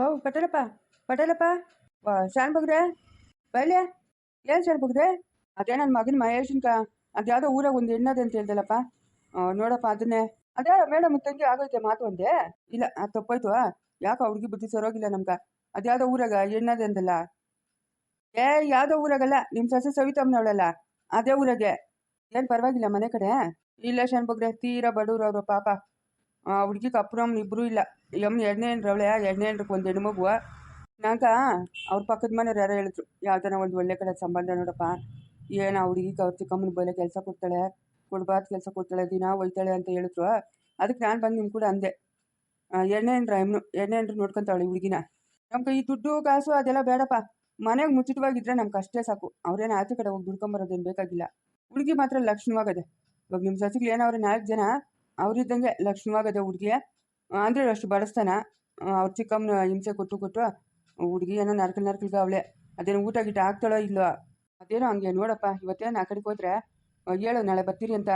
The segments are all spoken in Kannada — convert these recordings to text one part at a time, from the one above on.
ಓ, ಪಟೇಲಪ್ಪ ಪಟೇಲಪ್ಪ. ಶಾನ್ ಬಗ್ರೆ ಬೈಲೆ ಏನು ಶಾನ್ ಬಗ್ರೆ? ಅದೇ ನನ್ನ ಮಗನ ಮಹೇಶನ್ಕ, ಅದ್ಯಾವುದೋ ಊರಾಗ ಒಂದು ಹೆಣ್ಣದೆ ಅಂತ ಹೇಳ್ದಲ್ಲಪ್ಪ. ನೋಡಪ್ಪ ಅದನ್ನೇ. ಅದೇ ಮೇಡಮ್ ತಂಗಿ ಆಗೋಯ್ತೆ ಮಾತು ಒಂದೇ? ಇಲ್ಲ, ಅದು ತಪ್ಪೋಯ್ತು ಯಾಕೋ ಹುಡುಗಿ ಬುದ್ಧಿ ಸರೋಗಿಲ್ಲ ನಮ್ಗೆ. ಅದ್ಯಾವುದೋ ಊರಾಗ ಹೆಣ್ಣದೆ ಅಂದಲ್ಲ. ಏ, ಯಾವುದೋ ಊರಾಗಲ್ಲ ನಿಮ್ಮ ಸೊಸೆ ಸವಿತಮ್ಮನವಳಲ್ಲ. ಅದೇ ಊರಾಗೆ. ಏನು ಪರವಾಗಿಲ್ಲ, ಮನೆ ಕಡೆ. ಇಲ್ಲ ಶಾನ್ ಬಗ್ರೆ, ತೀರಾ ಬಡವ್ರು ಅವರು, ಪಾಪ. ಆ ಹುಡುಗಿಗೆ ಅಪ್ಪನಮ್ಮನ ಇಬ್ಬರೂ ಇಲ್ಲ. ಎಂ ಎರಡನೇ ಹೆಣ್ರವಳೆ ಎರಡನೇ ಹೆಣ್ರಕ್ಕೆ ಒಂದು ಹೆಣ್ಣು ಮಗುವ ನಂಗ ಅವ್ರ ಪಕ್ಕದ ಮನೆಯವ್ರು ಯಾರೋ ಹೇಳಿದ್ರು ಯಾವ್ದಾನ ಒಂದು ಒಳ್ಳೆ ಕಡೆ ಸಂಬಂಧ ನೋಡಪ್ಪ. ಏನು ಆ ಹುಡುಗಿಗೆ ಅವ್ರ ಚಿಕ್ಕಮ್ಮನ ಬಲೆ ಕೆಲಸ ಕೊಡ್ತಾಳೆ, ಕೊಡ್ಬಾರ್ದು ಕೆಲಸ ಕೊಡ್ತಾಳೆ, ದಿನ ಒಯ್ತಾಳೆ ಅಂತ ಹೇಳಿದ್ರು. ಅದಕ್ಕೆ ನಾನು ಬಂದು ನಿಮ್ಮ ಕೂಡ ಅಂದೆ. ಎಣ್ಣೆ ಹೆಣ್ರ ಎಮ್ನು ಎರಡನೇ ಹೆಣ್ರು ನೋಡ್ಕೊಂತಾವಳೆ ಹುಡುಗಿನ. ನಮ್ಗೆ ಈ ದುಡ್ಡು, ಕಾಸು ಅದೆಲ್ಲ ಬೇಡಪ್ಪ. ಮನೆಗೆ ಮುಚ್ಚಿಟವಾಗಿದ್ರೆ ನಮ್ಗೆ ಅಷ್ಟೇ ಸಾಕು. ಅವ್ರೇನು ಆಚೆ ಕಡೆ ಹೋಗಿ ದುಡ್ಕೊಂಬರೋದೇನು ಬೇಕಾಗಿಲ್ಲ. ಹುಡುಗಿ ಮಾತ್ರ ಲಕ್ಷಣವಾಗದೆ. ಇವಾಗ ನಿಮ್ಮ ಸಸಿಗಳು ಏನವ್ರೆ ನಾಲ್ಕು ಜನ ಅವರಿದ್ದಂಗೆ ಲಕ್ಷ್ಮೀವಾಗದ ಹುಡುಗಿ ಅಂದರೆ ಅಷ್ಟು ಬಡಸ್ತಾನ ಅವ್ರ ಚಿಕ್ಕಮ್ಮನ ಹಿಂಸೆ ಕೊಟ್ಟು ಕೊಟ್ಟು ಹುಡುಗಿ ಏನೋ ನರ್ಕಲ್ ನರ್ಕಲ್ಗ ಅವಳೆ, ಅದೇನು ಊಟ ಗೀಟ ಆಗ್ತಾಳೋ ಇಲ್ಲೋ ಅದೇನೋ ಹಂಗೆ ನೋಡಪ್ಪ ಇವತ್ತೇನು ಆ ಕಡೆಗೆ ಹೋದ್ರೆ ಹೇಳು ನಾಳೆ ಬರ್ತೀರಿ ಅಂತ.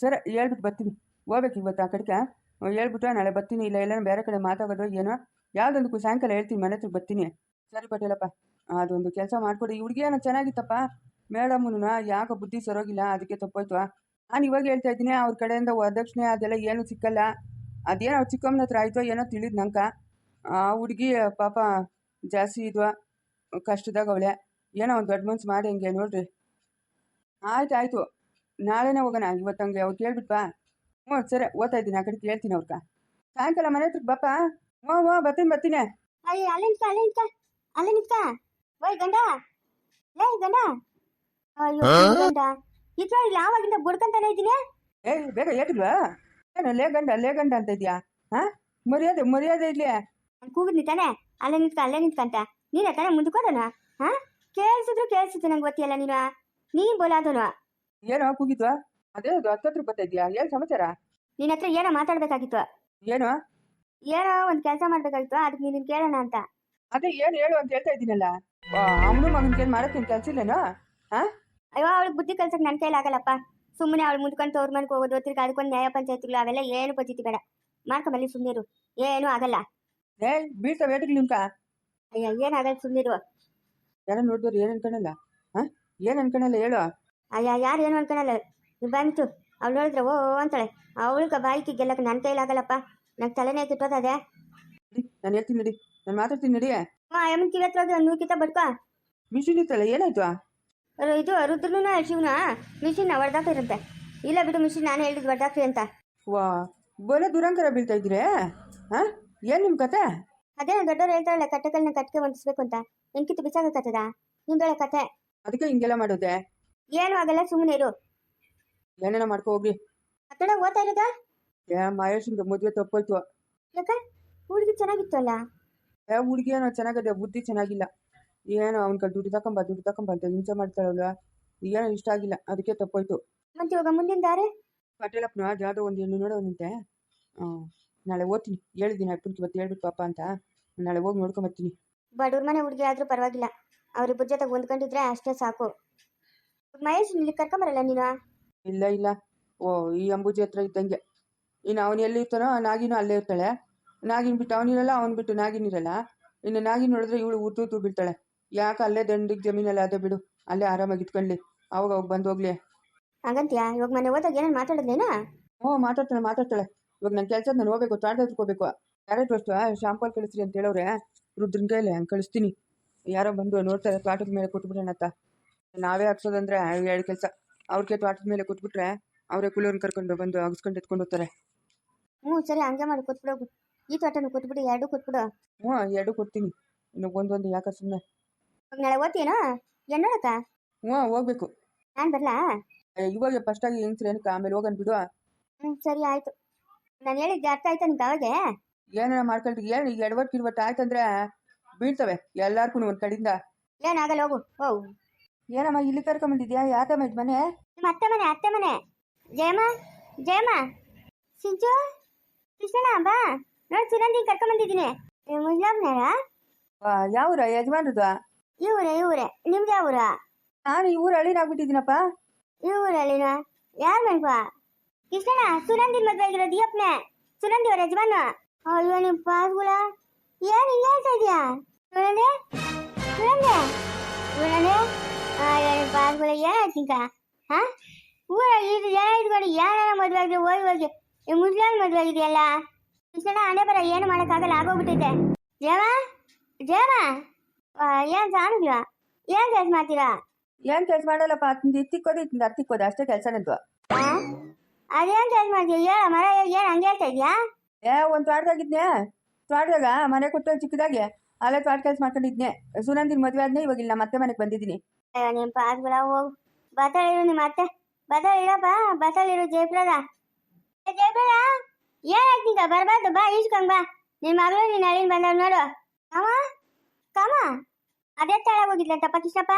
ಸರ್ ಹೇಳ್ಬಿಟ್ಟು ಬರ್ತೀನಿ. ಹೋಗ್ಬೇಕು ಇವತ್ತು ಆ ಕಡೆಗೆ. ಹೇಳ್ಬಿಟ್ಟು ನಾಳೆ ಬರ್ತೀನಿ, ಇಲ್ಲ ಎಲ್ಲ ಬೇರೆ ಕಡೆ ಮಾತಾಡೋದು ಏನೋ ಯಾವುದೊಂದಕ್ಕೂ ಸಾಯಂಕಾಲ ಹೇಳ್ತೀನಿ ಮನೆ ಹತ್ರ ಬರ್ತೀನಿ. ಸರಿ ಪಟೇಲಪ್ಪ ಅದೊಂದು ಕೆಲಸ ಮಾಡಿಕೊಡಿ. ಹುಡುಗಿ ಏನೋ ಚೆನ್ನಾಗಿತ್ತಪ್ಪ. ಮೇಡಮ್ನು ಯಾಕೋ ಬುದ್ಧಿ ಸರೋಗಿಲ್ಲ, ಅದಕ್ಕೆ ತಪ್ಪೋಯ್ತು. ನಾನು ಇವಾಗ ಹೇಳ್ತಾ ಇದ್ದೀನಿ ಅವ್ರ ಕಡೆಯಿಂದ ವರದಕ್ಷಿಣೆ ಅದೆಲ್ಲ ಏನು ಸಿಕ್ಕಲ್ಲ. ಅದೇನೋ ಅವ್ರ ಚಿಕ್ಕಮ್ಮನ ಹತ್ರ ಆಯ್ತೋ ಏನೋ ತಿಳಿದ್ ನಂಕ ಆ ಹುಡುಗಿ ಪಾಪ ಜಾಸ್ತಿ ಇದ್ವ ಕಷ್ಟದಾಗ ಅವಳೆ. ಏನೋ ಒಂದು ದೊಡ್ಡ ಮನ್ಸು ಮಾಡಿ ಹಂಗೆ ನೋಡ್ರಿ. ಆಯ್ತು ಆಯಿತು. ನಾಳೆನೇ ಹೋಗೋಣ ಇವತ್ತು ಹಂಗೆ ಅವ್ರು ಕೇಳ್ಬಿಟ್ವಾ ಹ್ಞೂ ಸರಿ ಓದ್ತಾ ಇದ್ದೀನಿ ಆ ಕಡೆ ಕೇಳ್ತೀನಿ ಅವ್ರಕ್ಕ ಸಾಯಂಕಾಲ ಮನೆ ಹತ್ರಕ್ಕೆ ಬಾಪ. ಹ್ಞೂ ಹ್ಞೂ ಬರ್ತೀನಿ ಬರ್ತೀನಿ. ಅಯ್ಯ ಅಲ್ಲೇ ನಿಂತ್ಕ ಅಲ್ಲೇ ನಿಂತ್ಕ ಅಲ್ಲೇ ನಿಂತ್ಕ ಓಯ್ ಗಂಡ. ಲೇ ಗಂಡ. ಅಯ್ಯೋ ಗಂಡ? ಇದ್ರಲ್ಲಿ ಯಾವಾಗಿಂದ ಬುಡ್ಕಂತಾನೆ ಇದ್ದೀನಿ? ಏ ಬೇಗ ಏಟಿಲ್ವಾ ಏನು ಲೇ ಗಂಡ ಲೇ ಗಂಡ ಅಂತ ಇದೆಯಾ? ಹಾ? ಮರ್ಯಾದೆ ಮರ್ಯಾದೆ ಇಲ್ಲಿ ನಾನು ಕೂಗಿದ್ನಿ ತಾನೆ? ಅಲ್ಲೇ ನಿಂತ್ಕ ಅಲ್ಲೇ ನಿಂತ್ಕಂತ ನೀನೇ ತಾನೆ ಮುಂದಕ್ಕೋದನ ಹಾ? ಕೇಳಿಸಿದ್ರು ಕೇಳಿಸಿದ್ರು ನಂಗೆ ಗೊತ್ತಿಲ್ಲ ನೀನು. ನೀನ್ ಬೋಲಾದನು ಏನೋ ಕೂಗಿದ್ವಾ? ಅದೇ ಹತ್ತತ್ರ ಬರ್ತಾ ಇದೆಯಾ? ಏನು ಸಮಾಚಾರ? ನಿನ್ನ ಹತ್ರ ಏನೋ ಮಾತಾಡ್ಬೇಕಾಗಿತ್ತು. ಏನು? ಏನೋ ಒಂದ್ ಕೆಲಸ ಮಾಡ್ಬೇಕಾಗಿತ್ತು ಅದಕ್ಕೆ ನೀನು ಕೇಳೋಣ ಅಂತ. ಅದೇ ಏನು ಹೇಳು ಅಂತ ಹೇಳ್ತಾ ಇದ್ದೀನಲ್ಲ. ಅವನು ಮಗನ ಏನು ಮಾಡೋಕ್ಕೇನು ಕೆಲಸ ಇಲ್ಲೇನೋ? ಹಾಂ? ಅಯ್ಯೋ ಅವಳಿಗೆ ಬುದ್ಧಿ ಕಲ್ಸಕ್ಕೆ ನನ್ನ ಕೈಲಿ ಆಗಲ್ಲಪ್ಪ. ಸುಮ್ಮನೆ ಅವಳು ಮುಂದ್ಕೊಂಡು ತೋರ್ ಮನೆಗೆ ಹೋಗೋದು ತಿರ್ಗಿ ಅದಕ್ಕೊಂದು ನ್ಯಾಯ ಪಂಚಾಯತ್ಗಳು ಅವೆಲ್ಲ ಏನು ಪದ್ಧತಿ ಬೇಡ. ಮಾಡ್ಕೊಂಬಲ್ಲಿ ಸುಮ್ಮನಿರು ಏನೂ ಆಗಲ್ಲ. ಏ ಬೀಳ್ತಾವೆ ಅಯ್ಯೋ ನಿಮ್ಕ? ಅಯ್ಯ ಏನಾಗಲ್ಲ ಸುಮ್ಮನಿರು ಯಾರೋ ನೋಡಿದ್ರು ಏನು ಅನ್ಕೊಳಲ್ಲ ಹಾಂ? ಏನು ಅನ್ಕೊಳಲ್ಲ ಹೇಳು. ಅಯ್ಯ ಯಾರು ಏನು ಅನ್ಕೊಳಲ್ಲ ನೀವು ಬಂತು. ಅವಳು ನೋಡಿದ್ರೆ ಓ ಅಂತಾಳೆ. ಅವಳಿಗೆ ಬಾಯಿಗೆ ಗೆಲ್ಲಕ್ಕೆ ನನ್ನ ಕೈಲಾಗಲ್ಲಪ್ಪ ನಂಗೆ ತಲೆನೇ ಕಿಟ್ಟೋದದೆ. ನಡಿ ನಾನು ಹೇಳ್ತೀನಿ ನಡಿ. ನಾನು ಮಾತಾಡ್ತೀನಿ ನಡಿ ಹ್ಞೂ ಅಮ್ಮನ ಕಿವಿ ಹತ್ರ ಹೋಗಿ ನೂಕಿತ ಬಡ್ಕೊ. ಮಿಷಿನ್ ಇತ್ತಲ್ಲ ಏನಾಯ್ತು? ಇದು ರುದ್ರನ ಶಿವನ? ಮಿಷಿನ್ ಇರುತ್ತೆ. ಇಲ್ಲ ಬಿಡು ಮಿಷಿನ್ ನಾನು ಹೇಳಿದ್ದು ವರದಾಕ್ರಿ ಅಂತ. ವಾ ಬೋಲೆ ದುರಂಕರ ಬೀಳ್ತಾ ಇದ್ರೆ ಹಾಂ? ಏನು ನಿಮ್ಮ ಕತೆ? ಅದೇ ದೊಡ್ಡವ್ರು ಹೇಳ್ತಾರಲ್ಲ ಕಟ್ಟೆಗಳನ್ನ ಕಟ್ಟಿಗೆ ಹೊಂದಿಸ್ಬೇಕು ಅಂತ. ಎಂಕಿತ್ತು ಬಿಸಾಕತ್ತದ ನಿಂದೊಳೆ ಕತೆ. ಅದಕ್ಕೆ ಹಿಂಗೆಲ್ಲ ಮಾಡೋದೆ? ಏನು ಆಗಲ್ಲ ಸುಮ್ಮನೆ ಇರು. ಏನೇನ ಮಾಡ್ಕೊ ಹೋಗ್ಲಿ. ಅತ್ತಡ ಓದ್ತಾ ಇರೋದ? ಏ ಮಹೇಶಂದು ಮದುವೆ ತಪ್ಪೋಯ್ತು. ಯಾಕ? ಹುಡುಗಿ ಚೆನ್ನಾಗಿತ್ತು ಅಲ್ಲ ಏ ಹುಡುಗಿ ಏನೋ ಚೆನ್ನಾಗದೆ ಬುದ್ಧಿ ಚೆನ್ನಾಗಿಲ್ಲ. ಏನೋ ಅವ್ನ ಕಡೆ ದುಡ್ಡು ತಕೊಂಬ ದುಡ್ಡು ತಕೊಂಬ ಅಂತ ಹಿಂಸೆ ಮಾಡ್ತಾಳಲ್ವ? ಏನೋ ಇಷ್ಟ ಆಗಿಲ್ಲ ಅದಕ್ಕೆ ತಪ್ಪೋಯ್ತು. ಮತ್ತೆ ಇವಾಗ ಮುಂದಿನ ದಾರೆ ಪಟೇಲಪ್ಪನ ಯಾವುದೋ ಒಂದು ಹೆಣ್ಣು ನೋಡೋನಂತೆ ನಾಳೆ ಓದ್ತೀನಿ. ಹೇಳಿದ್ದೀನಿ ಅಪ್ಪನಿಗೆ ಇವತ್ತು ಹೇಳ್ಬಿಟ್ಟು ಪಾಪ ಅಂತ. ನಾಳೆ ಹೋಗಿ ನೋಡ್ಕೊಂಬರ್ತೀನಿ ಬಡವ್ರ ಮನೆ ಹುಡುಗಿ ಆದ್ರೂ ಪರವಾಗಿಲ್ಲ. ಅವ್ರಿಬ್ಬರ ಜೊತೆ ಹೊಂದ್ಕೊಂಡಿದ್ರೆ ಅಷ್ಟೇ ಸಾಕು. ಮಹೇಶ್ ಇಲ್ಲಿ ಕರ್ಕೊಂಬರಲ್ಲ ನೀನು? ಇಲ್ಲ ಇಲ್ಲ. ಓ ಈ ಅಂಬುಜಿ ಹತ್ರ ಇದ್ದಂಗೆ. ಇನ್ನು ಅವನು ಎಲ್ಲಿ ಇರ್ತಾನೋ ನಾಗಿನೂ ಅಲ್ಲೇ ಇರ್ತಾಳೆ. ನಾಗಿನ್ ಬಿಟ್ಟು ಅವನಿರಲ್ಲ ಅವ್ನು ಬಿಟ್ಟು ನಾಗಿನ ಇರಲ್ಲ. ಇನ್ನು ನಾಗಿನ ನೋಡಿದ್ರೆ ಇವಳು ಉದ್ದು ಉದ್ದು ಬೀಳ್ತಾಳೆ. ಯಾಕೆ ಅಲ್ಲೇ ದಂಡಿಗೆ ಜಮೀನಲ್ಲಿ ಅದೇ ಬಿಡು. ಅಲ್ಲೇ ಆರಾಮಾಗಿ ಇಟ್ಕೊಳ್ಳಿ ಅವಾಗ ಅವಾಗ ಬಂದು ಹೋಗ್ಲಿ. ಹಂಗಂತ್ಯಾ? ಇವಾಗ ಮನೆ ಹೋದಾಗ ಏನೇನು ಮಾತಾಡಿದ್ನೇನಾ? ಹ್ಞೂ ಮಾತಾಡ್ತಾಳೆ ಮಾತಾಡ್ತಾಳೆ. ಇವಾಗ ನನ್ನ ಕೆಲಸ ನಾನು ಹೋಗ್ಬೇಕು ಹತ್ರಕ್ಕೆ ಹೋಗ್ಬೇಕು ಯಾರೇ ಅಷ್ಟು ಶಾಂಪಲ್ ಕಳಿಸ್ರಿ ಅಂತ ಹೇಳೋರೆ ರುದ್ರನ ಕೈಲಿ ಹಂಗೆ ಕಳಿಸ್ತೀನಿ. ಯಾರೋ ಬಂದು ನೋಡ್ತಾರೆ ತ್ವಾಟದ ಮೇಲೆ ಕೊಟ್ಬಿಡೋಣ ಅಂತ. ನಾವೇ ಹಾಕ್ಸೋದಂದ್ರೆ ಎರಡು ಕೆಲಸ. ಅವ್ರಿಗೆ ತ್ವಾಟದ ಮೇಲೆ ಕೊಟ್ಬಿಟ್ರೆ ಅವರೇ ಕುಳಿಯವ್ರನ್ನ ಕರ್ಕೊಂಡು ಬಂದು ಹಾಕ್ಸ್ಕೊಂಡು ಎತ್ಕೊಂಡು ಹೋಗ್ತಾರೆ. ಹ್ಞೂ ಸರಿ ಹಂಗೆ ಮಾಡಿ ಕೊಟ್ಬಿಡೋಗು ಈ ತೋಟನು ಕೊಟ್ಬಿಡು ಎರಡು ಕೊಟ್ಬಿಡು ಹ್ಞೂ ಎರಡು ಕೊಡ್ತೀನಿ. ಇನ್ನು ಒಂದೊಂದು ಯಾಕೆ ಸುಮ್ಮನೆ ನಾಳೆ ಓದ್ತೀನೋ ನೋಡಕ್ಕ? ಹ್ಞೂ ಹೋಗ್ಬೇಕು. ನಾನು ಬರಲಾ? ಏ, ಇವಾಗ ಫಸ್ಟಾಗಿ ಹೆಂಗ್ಸ್ರು ಏನಕ್ಕೆ? ಆಮೇಲೆ ಹೋಗೋಣ ಬಿಡು. ಹ್ಞೂ ಸರಿ ಆಯ್ತು. ನಾನು ಹೇಳಿದ್ದೆ ಅರ್ಥ ಆಯ್ತಾ ನಿಂಗೆ ಅವಾಗೆ? ಏನಾರ ಮಾಡ್ಕೊಳ್ರಿ ಏನು ಈಗ ಎಡವಟ್ಟು ಗಿಡವಟ್ಟು ಆಯ್ತಂದ್ರೆ ಬೀಳ್ತವೆ ಎಲ್ಲಾರ್ಗೂ ಒಂದು ಕಡೆಯಿಂದ. ಏನಾಗಲ್ಲ ಹೋಗು ಓ ಏನಮ್ಮ ಇಲ್ಲಿ ಕರ್ಕೊಂಬಂದಿದ್ಯಾ ಯಾಕಮ್ಮ ಇದು ಮನೆ? ನಿಮ್ಮ ಅತ್ತೆ ಮನೆ ಅತ್ತೆ ಮನೆ. ಜಯಮ್ಮ ಜಯಮ್ಮ. ಸಿಂಚು ಕೃಷ್ಣಣ್ಣ ಬಾ. ನೋಡಿ ಸುನಂದಿ ಕರ್ಕೊಂಬಂದಿದ್ದೀನಿ ಮುಸ್ಲಾಮ್ನಾರ ಯಾವ ಯಜಮಾನ್ರದು ಇವರೇ ಇವರೇ ನಿಮ್ದು ಯಾವ ಊರ ನಾನು ಈ ಊರು ಹಳ್ಳಿನಾಗ್ಬಿಟ್ಟಿದ್ದೀನಪ್ಪ ಈ ಊರಲ್ಲಿನ ಯಾರು ಮನ್ಪ ಕೃಷ್ಣಣ್ಣ ಸುನಂದಿನ ಮದ್ವೆ ಆಗಿರೋದು ಯಪ್ಪನೆ ಸುನಂದಿ ಅವ್ರ ಯಜಮಾನ ಅಯ್ಯೋ ನಿಮ್ಮ ಪಾಸ್ಗಳ ಏನು ಹಿಂಗೆ ಹೇಳ್ತಾ ಹೇಳ್ತಾ ಇದೀಯಾ ಸುಳ್ಳನೆ ಸುಳ್ಳನೆ ಸುಳ್ಳನೆ ಬಾಸ್ಗಳ ಏನಾಯ್ತಿಂಕ ಹಾ ಊರ ಇದು ಜನ ಇದ್ಕೊಂಡು ಯಾರ ಮದುವೆ ಆಗಿದೆ ಹೋಗಿ ಹೋಗಿ ಈ ಮುಸ್ಲಾನ್ ಮದುವೆ ಆಗಿದೆಯಲ್ಲ ಕೃಷ್ಣ ಹಣೆ ಬರ ಏನು ಮಾಡೋಕ್ಕಾಗಲ್ಲ ಆಗೋಗ್ಬಿಟ್ಟಿದೆ ಜೇವ ಜೇವ ಏನು ಸಾಣಿಲ್ಲ ಏನ್ ಕೆಲಸ ಮಾಡ್ತೀರಾ? ಏನ್ ಕೆಲಸ ಮಾಡಲ್ಲಪ್ಪ ಅತ್ತಿಂದ ಇತ್ತಿಕ್ಕೋದು ಇತ್ತಿಂದ ಅತ್ತಿಕ್ಕೋದು ಅಷ್ಟೇ ಕೆಲಸ ನಂದು? ಅದೇನ್ ಕೆಲಸ ಮಾಡ್ತೀಯ? ಹೇಳ ಮರ ಏನ್ ಹಂಗೆ ಹೇಳ್ತಾ ಇದ್ಯಾ? ಏ ಒಂದ್ ತೋಟದಾಗಿದ್ನೆ ತೋಟದಾಗ ಮನೆ ಕೊಟ್ಟು ಚಿಕ್ಕದಾಗೆ ಅಲ್ಲೇ ತೋಟ ಕೆಲಸ ಮಾಡ್ಕೊಂಡಿದ್ನೆ. ಸುನಂದಿನ ಮದ್ವೆ ಆದ್ನೆ ಇವಾಗ ಇಲ್ಲ ಮತ್ತೆ ಮನೆಗೆ ಬಂದಿದ್ದೀನಿ. ಅಯ್ಯೋ ನಿಮ್ ಪಾದ್ಗುಳ ಹೋಗು. ಬತ್ತಾಳಿರು ನಿಮ್ಮ ಅತ್ತೆ. ಬತ್ತಾಳಿರಪ್ಪ ಬತ್ತಾಳಿರು ಜಯಪ್ರದ. ಏನ್ ಜಯಪ್ರದ ಏನಾಯ್ತಿಂಕ ಬರ್ಬಾರ್ದು ಬಾ ಈಸ್ಕೊಂಡ್ ಬಾ. ನಿನ್ ಮಗಳು ನೀನ್ ಅಳಿನ್ ಬಂದವ್ ನೋಡು. ಕಮ ಕಮ? ಅದೇ ತಾಳ ಹೋಗಿದ್ಲಂತಪ್ಪ ಕೃಷ್ಣಪ್ಪ?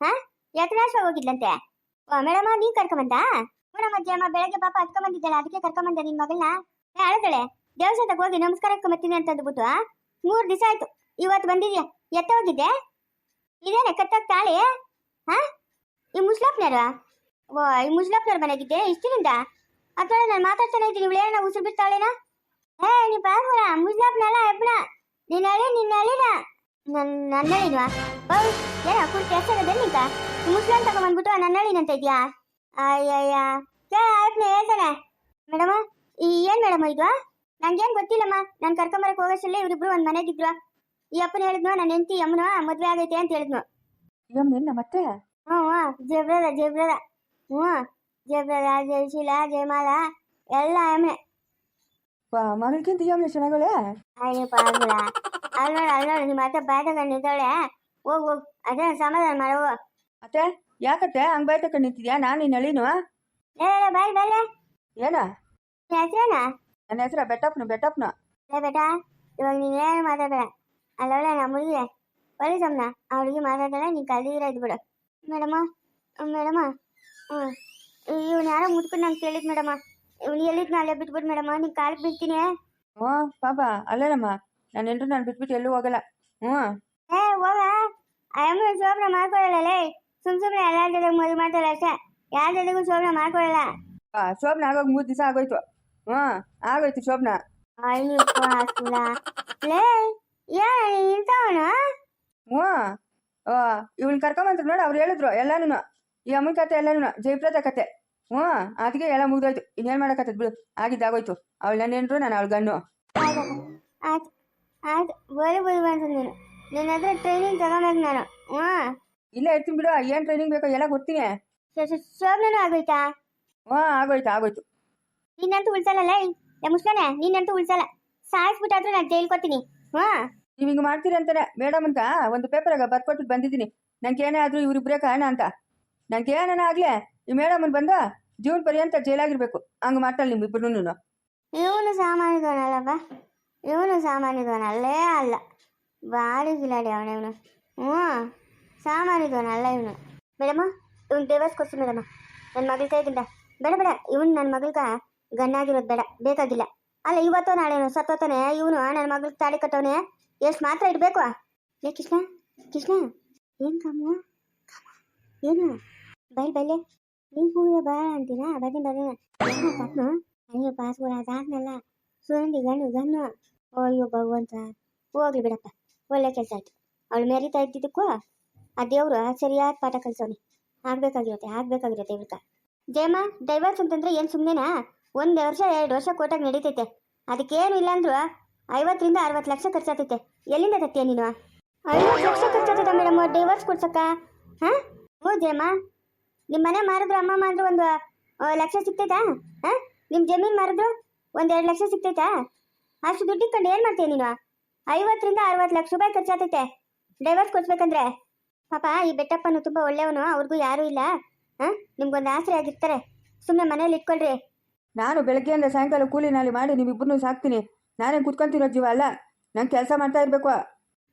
ಹಾ? ಯತ್ನಾಶ ಹೋಗಿದ್ಲಂತೆ? ಓ ಮೇಡಮ ನೀನ್ ಕರ್ಕೊಂಬಂದ? ಮೇಡಮ್ ಅಜ್ಜಮ್ಮ ಬೆಳಗ್ಗೆ ಪಾಪ ಹತ್ಕೊಂಬಂದಿದ್ದಲ್ಲ ಅದಕ್ಕೆ ಕರ್ಕೊಂಬಂದ ನಿನ್ ಮಗಳನ್ನ? ಅಳದಳೆ ದೇವಸ್ಥಾನಕ್ಕೆ ಹೋಗಿ ನಮಸ್ಕಾರ ಹಾಕೊಂಬತ್ತೀನಿ ಅಂತ ಅಂದ್ಬಿಟ್ಟು ಮೂರ್ ದಿವಸ ಆಯ್ತು, ಇವತ್ತು ಬಂದಿದ್ಯಾ? ಎತ್ತ ಹೋಗಿದ್ದೆ? ಇದೇನೆ ಕತ್ತಾಗ ತಾಳಿ ಹಾ ಈ ಮುಸ್ಲಪ್ನರ? ಓ, ಈ ಮುಸ್ಲಪ್ನವ್ರ ಮನೆಗಿದ್ದೆ ಇಷ್ಟಿನಿಂದ ಅಥವಾ ನಾನು ಮಾತಾಡ್ತಾನೆ ಇದ್ದೀನಿ, ಇವಳು ಉಸಿರು ಬಿಡ್ತಾಳೇನಾ? ಏ, ನೀ ಪಾಸ್ಬರ ಮುಸ್ಲಾಪ್ನಲ್ಲ ಎಬ್ಬನ ನಿನ್ನ ಅಳಿ ನಿನ್ನ ಅಳಿನ ನನ್ನ ನನ್ನ ಅಳಿನ್ವಾ ಬೌ ಏನ ಕುಡ್ ಕೆಲಸ ನಿಂತ ಮುಸ್ಲಾಂ ತಗೊಂಬಂದ್ಬಿಟ್ಟು ನನ್ನ ಅಳಿನಂತ ಇದೆಯಾ? ಅಯ್ಯಯ್ಯ. ಕೇ ಆಯ್ತು ಹೇಳ್ತಾನೆ. ಮೇಡಮ ಈ ಏನ್ ಮೇಡಮ್ ಇದು ನಂಗೇನ್ ಗೊತ್ತಿಲ್ಲಮ್ಮ. ನಾನು ಕರ್ಕೊಂಬರಕ್ ಹೋಗೋಷ್ಟಲ್ಲೇ ಇವರಿಬ್ರು ಒಂದ್ ಮನೆಗಿದ್ರು. ಈ ಅಪ್ಪನ ಹೇಳಿದ್ನು ನನ್ನ ಹೆಂಡತಿ ಅಮ್ಮನ ಮದ್ವೆ ಆಗೈತೆ ಅಂತ ಹೇಳಿದ್ನು. ಯಮ್ ನಿನ್ನ ಮತ್ತೆ? ಹ್ಞೂ ಹ್ಞೂ. ಜಬ್ರದ ಜಬ್ರದ. ಹ್ಞೂ. ಜಬ್ರದ ಜಯಶೀಲ ಜಯಮಾಲ ಎಲ್ಲ ಆಮೆ ಮಗಳಿಗಿಂತ ಯಮ್ ಚೆನ್ನಾಗಳೆ ಅಯ್ಯಪ್ಪ ಪಾಗುಳ ಅಲ್ಲಿ ನೋಡು ಅಲ್ಲಿ ನೋಡು ನಿಮ್ಮ ಅತ್ತೆ ಬಾಯ್ತ ಕಂಡಿದ್ದಾಳೆ ಹೋಗ್ ಹೋಗ್ ಅದೇ ಸಮಾಧಾನ ಮಾಡವು ಅತ್ತೆ ಯಾಕತ್ತೆ ಹಂಗ್ ಬಾಯ್ ತಕೊಂಡು ನಿಂತಿದ್ಯಾ ನಾನು ನಿನ್ನ ಅಳಿನು ಲೇ ಲೇ, ಬಾಯ್ ಬಾಯ್ಲೆ ಏನ ನಿನ್ನ ಹೆಸ್ರೇನ ನನ್ನ ಹೆಸರ ಬೆಟ್ಟಪ್ಪನು ಬೆಟ್ಟಪ್ಪನು ಲೇ ಬೇಟ ಇವಾಗ ನೀನೇನು ಮಾತಾಡಬೇಡ ಅಲ್ಲವಳೆ ನಮ್ಮ ಹುಡುಗಿ ಪೊಲೀಸಮ್ಮನ ಆ ಹುಡುಗಿ ಮಾತಾಡ್ತಾಳೆ ನೀನು ಕಲ್ದಿರ ಇದು ಬಿಡು ಮೇಡಮ ಮೇಡಮ ಹ್ಞೂ ಇವ್ನು ಯಾರೋ ಮುಟ್ಕೊಂಡು ನಂಗೆ ಕೇಳಿದ್ ಮೇಡಮ ಇವ್ನು ಎಲ್ಲಿದ್ ನಾಳೆ ಬಿಟ್ಬಿಟ್ಟು ಮೇಡಮ ನೀನು ಕಾಲಿಗೆ ಬೀಳ್ತೀನಿ ಹ್ಞೂ ಪಾಪ ಅಲ್ಲೇನಮ್ಮ ನನ್ನ ಹೆಂಡ್ರು ನಾನು ಬಿಟ್ಬಿಟ್ಟು ಎಲ್ಲೂ ಹೋಗಲ್ಲ. ಹ್ಞೂ ಏ ಹೋಗ. ಅಯ್ಯಮ್ಮ ಶೋಭನ ಮಾಡ್ಕೊಳ್ಳಲ್ಲ ಲೇ. ಸುಮ್ ಸುಮ್ಮನೆ ಎಲ್ಲ ಜೊತೆಗೆ ಮದುವೆ ಮಾಡ್ತಾರೆ ಅಷ್ಟೇ. ಯಾರ ಜೊತೆಗೂ ಶೋಭನ ಮಾಡ್ಕೊಳ್ಳಲ್ಲ. ಆ, ಶೋಭನ ಆಗೋಗಿ ಮೂರು ದಿವಸ ಆಗೋಯ್ತು. ಹ್ಞೂ ಆಗೋಯ್ತು ಶೋಭನ. ಹಾಸ್ಪಿಲ್ಲ ಲೇ ಏನ್ ಇಂಥವನು ಹ್ಞೂ ಇವನ್ ಕರ್ಕೊಂಬಂದ್ರು ನೋಡು ಅವ್ರು ಹೇಳಿದ್ರು ಎಲ್ಲಾನು ಈ ಅಮ್ಮನ ಕತೆ ಎಲ್ಲಾನು ಜಯಪ್ರದ ಕತೆ. ಹ್ಞೂ ಅದಕ್ಕೆ ಎಲ್ಲ ಮುಗ್ದೋಯ್ತು. ಇನ್ನೇನು ಮಾಡೋಕತ್ತದ ಬಿಡು. ಆಗಿದ್ದಾಗೋಯ್ತು. ಅವಳು ನನ್ನ ಹೆಂಡ್ರು ನಾನು ಅವಳು ಗಣ್ಣು ಆಯ್ತು. ಆಯ್ತು ಬರೀ ಬೋಲಿ ಬಂತು ನೀನು ನಿನ್ನ ಹತ್ರ ಟ್ರೈನಿಂಗ್ ತಗೋಬೇಕು ನಾನು. ಹ್ಞೂ? ಇಲ್ಲೇ ಇರ್ತೀನಿ ಬಿಡು ಏನು ಟ್ರೈನಿಂಗ್ ಬೇಕೋ ಎಲ್ಲ ಗೊತ್ತೀನಿ ಶೋಭನೂ ಆಗೋಯ್ತಾ? ಹಾ ಆಗೋಯ್ತು ಆಗೋಯ್ತು. ನಿನ್ನಂತೂ ಉಳ್ಸಲ್ಲ ಮುಸ್ತಾನೆ ನಿನ್ನಂತೂ ಉಳ್ಸಲ್ಲ. ಸಾಯಿಸ್ಬಿಟ್ಟಾದ್ರೂ ನಾನು ಜೈಲ್ ಹಾ ನೀವು ಹಿಂಗೆ ಮಾಡ್ತೀರಿ ಅಂತಾನೆ ಮೇಡಮ್ ಅಂತ ಒಂದು ಪೇಪರಾಗ ಬರ್ಕೊಟ್ಬಿಟ್ಟು ಬಂದಿದ್ದೀನಿ. ನಂಗೆ ಏನೇ ಆದರೂ ಇವರಿಬ್ಬರೇ ಕಾರಣ ಅಂತ. ನಂಗೆ ಏನಾನ ಆಗಲೇ ಈ ಮೇಡಮನ್ ಬಂದ ಜೀವನ ಪರ್ಯಂತ ಜೈಲಾಗಿರ್ಬೇಕು. ಹಂಗೆ ಮಾಡ್ತಾಳೆ ನಿಮ್ಮಿಬ್ಬರೂ ಇವನು ಸಾಮಾನ್ಯದವನಲ್ಲಪ್ಪ. ಇವನು ಸಾಮಾನ್ಯದವನಲ್ಲೇ ಅಲ್ಲ. ಭಾರಿ ಗಿಲಾಡಿ ಇವನು ಹ್ಞೂ, ಸಾಮಾನ್ಯದವನಲ್ಲ ಇವನು. ಮೇಡಮ್ಮ ಇವ್ನು ಡಿವೋರ್ಸ್ ಕೊಡ್ಸಿ ಮೇಡಮ. ನನ್ನ ಮಗಳ ಕೈಗಿಂದ. ಬೇಡ ಬೇಡ, ಇವನು ನನ್ನ ಮಗಳ್ಗ ಗಣ್ಣಾಗಿರೋದು ಬೇಡ, ಬೇಕಾಗಿಲ್ಲ. ಅಲ್ಲ, ಇವತ್ತೋ ನಾಳೆ ಸತ್ತೋತಾನೆ ಇವನು ನನ್ನ ಮಗಳಿಗೆ ತಾಳಿ ಕಟ್ಟವನೆ ಎಷ್ಟು ಮಾತ್ರ ಇಡಬೇಕು? ಏ, ಕೃಷ್ಣ ಕೃಷ್ಣ, ಏನು ಕಮ್ಮ ಏನು? ಬೈ ಬೈಲೆ. ನೀವು ಹೂವೆ ಬಾ ಅಂತೀರಾ ಏನೋ ಕಪ್ನು ಅಯ್ಯೋ, ಪಾಸ್ಪೋರ್ಟ್ ಅದಾದ್ನಲ್ಲ. ಸುಗಂಧಿ ಗಣ್ಣು ಗಣ್ಣು ಅಯ್ಯೋ ಭಗವಂತ ಹೋಗ್ಲಿ ಬಿಡಪ್ಪ ಒಳ್ಳೆ ಕೆಲಸ ಆಯ್ತು ಅವಳು ಮೆರಿತಾ ಇದ್ದಿದ್ದಕ್ಕೂ ಆ ದೇವ್ರು ಸರಿಯಾದ ಪಾಠ ಕಲಿಸೋನಿ ಆಗ್ಬೇಕಾಗಿರುತ್ತೆ ಆಗ್ಬೇಕಾಗಿರುತ್ತೆ ಇವ್ರಕ ಜಯಮ್ಮ ಡೈವರ್ಸ್ ಅಂತಂದ್ರೆ ಏನು ಸುಮ್ಮನೆನಾ ಒಂದು ವರ್ಷ ಎರಡು ವರ್ಷ ಕೋಟಾಗಿ ನಡೀತೈತೆ ಅದಕ್ಕೇನು ಇಲ್ಲ ಅಂದ್ರು ಐವತ್ತರಿಂದ ಅರವತ್ತು ಲಕ್ಷ ಖರ್ಚಾತೈತೆ ಎಲ್ಲಿಂದ ತತ್ತೀಯ ನೀನು ಐವತ್ತು ಲಕ್ಷ ಖರ್ಚಾತೈತೆ ಮೇಡಮ್ ಡೈವರ್ಸ್ ಕೊಡ್ಸಕ್ಕ ಹಾ ಓ ಜಯಮ್ಮ ನಿಮ್ಮ ಮನೆ ಮಾರಿದ್ರು ಅಮ್ಮ ಮಾರಿದ್ರು ಒಂದು ಲಕ್ಷ ಸಿಗ್ತೈತಾ ಹಾ ನಿಮ್ಮ ಜಮೀನು ಮಾರಿದ್ರು ಒಂದು ಎರಡು ಲಕ್ಷ ಸಿಗ್ತೈತಾ? ಅಷ್ಟು ದುಡ್ಡು ಕಂಡು ಏನು ಮಾಡ್ತೀಯ ನೀನು? ಐವತ್ತರಿಂದ ಅರವತ್ತು ಲಕ್ಷ ರೂಪಾಯಿ ಖರ್ಚಾತೈತೆ. ಡೈವರ್ಸ್ ಕೊಡ್ಸ್ಬೇಕಂದ್ರೆ. ಪಾಪ ಈ ಬೆಟ್ಟಪ್ಪನು ತುಂಬ ಒಳ್ಳೆಯವನು ಅವ್ರಿಗೂ ಯಾರೂ ಇಲ್ಲ. ಹಾಂ? ನಿಮ್ಗೊಂದು ಆಸರೆ ಆಗಿರ್ತಾರೆ. ಸುಮ್ಮನೆ ಮನೇಲಿ ಇಟ್ಕೊಳ್ರಿ. ನಾನು ಬೆಳಗ್ಗೆಯಿಂದ ಸಾಯಂಕಾಲ ಕೂಲಿ ನಾಲಿ ಮಾಡಿ ನೀವಿಬ್ಬರನ್ನೂ ಸಾಕ್ತೀನಿ. ನಾನೇ ಕುತ್ಕೊಂತಿರೋ ಜೀವ ಅಲ್ಲ. ನನ್ ಕೆಲಸ ಮಾಡ್ತಾ ಇರ್ಬೇಕು.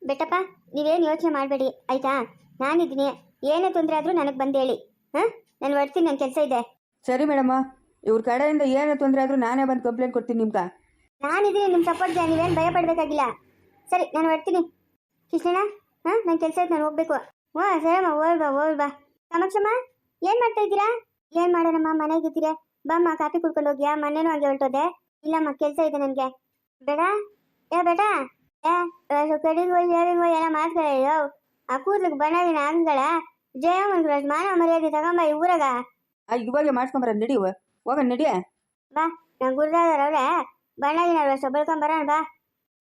ಬೆಟ್ಟಪ್ಪ ನೀವೇನು ಯೋಚನೆ ಮಾಡಬೇಡಿ ಆಯ್ತಾ? ನಾನಿದ್ದೀನಿ. ಏನೇ ತೊಂದರೆ ಆದ್ರೂ ನನಗೆ ಬಂದೇಳಿ ಹಾ ಹಾಂ? ನಾನು ಹೊಡ್ತೀನಿ ನನ್ನ ಕೆಲಸ ಇದೆ. ಸರಿ ಮೇಡಮ್ಮ. ಇವ್ರ ಕಡೆಯಿಂದ ಏನೇ ತೊಂದರೆ ಆದರೂ ನಾನೇ ಬಂದು ಕಂಪ್ಲೇಂಟ್ ಕೊಡ್ತೀನಿ ನಿಮ್ಗೆ. ನಾನಿದ್ದೀನಿ ನಿಮ್ಮ ಸಪೋರ್ಟ್ ನೀವೇನು ಭಯ ಪಡಬೇಕಾಗಿಲ್ಲ. ಸರಿ ನಾನು ಬರ್ತೀನಿ ಕೃಷ್ಣಣ್ಣ ಹಾಂ ನನ್ನ ಕೆಲಸ ಆಯ್ತು ನಾನು ಹೋಗ್ಬೇಕು. ಹ್ಞೂ ಸರಮ್ಮ ಓಲ್ ಬಾ ಓಲ್ ಬಾ. ಕಾಮಾಕ್ಷಮ್ಮ ಏನು ಮಾಡ್ತಾ ಇದ್ದೀರಾ? ಏನು ಮಾಡೋಣಮ್ಮ ಮನೆಗಿದ್ದೀರಾ ಬಾಮ್ಮ ಕಾಫಿ ಕುಡ್ಕೊಂಡು ಹೋಗ್ಯಾ? ಮನೇನೂ ಹಾಗೆ ಹೊರಟೋದೆ? ಇಲ್ಲಮ್ಮ ಕೆಲಸ ಇದೆ ನನಗೆ. ಬೇಡ? ಏ ಬೇಡ? ಏ ಕಡಿಗೋ ಶೇವಿಂಗೋ ಎಲ್ಲ ಮಾಡ್ಕೊಳ್ಳೋ ಆ ಕೂದ್ಲಿಗೆ ಬಣ್ಣ ಹಾಕ್ಗಳ ಜಯ ಅಷ್ಟು ಮಾನ ಮರ್ಯಾದೆ ತಗೊಂಬ ಈ ಊರಾಗ. ಇವಾಗ ಇವಾಗೆ ಮಾಡ್ಸ್ಕೊಂಬರ ನಡಿ ಹೋಗ ನಡಿಯ. ಬಾ ನಾ ಗುರುದಾದವ್ರೆ ಬಣ್ಣಗಿನ ಅಷ್ಟು ಬರೋಣ ಬಾ.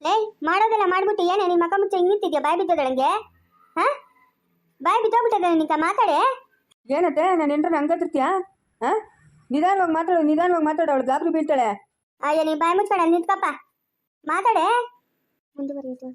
ಲೇ ಮಾಡೋದೆಲ್ಲ ಮಾಡ್ಬಿಟ್ಟು ಏನೇ ನಿಮ್ಮ ಮಕ್ಕ ಮುಚ್ಚ ಹಿಂಗ್ ನಿಂತಿದ್ಯಾ ಬಾಯ್ ಬಿದ್ದದಳಂಗೆ ಹಾ? ಬಾಯ್ ಬಿದ್ದೋಗ್ಬಿಟ್ಟದ ನಿಂಕ ಮಾತಾಡೆ? ಏನತ್ತೆ ನಾನು ಎಂಟ್ರ ಹಂಗತಿರ್ತೀಯಾ ಹಾಂ? ನಿಧಾನವಾಗಿ ಮಾತಾಡು ನಿಧಾನವಾಗಿ ಮಾತಾಡು ಅವಳು ಗಾಬರಿ ಬೀಳ್ತಾಳೆ. ಅಯ್ಯ ನೀ ಬಾಯ್ ಮುಚ್ಬೇಡ ನಿಂತ್ಕಪ್ಪ. ಮಾತಾಡೆ? ಮುಂದುವರಿಯಿತು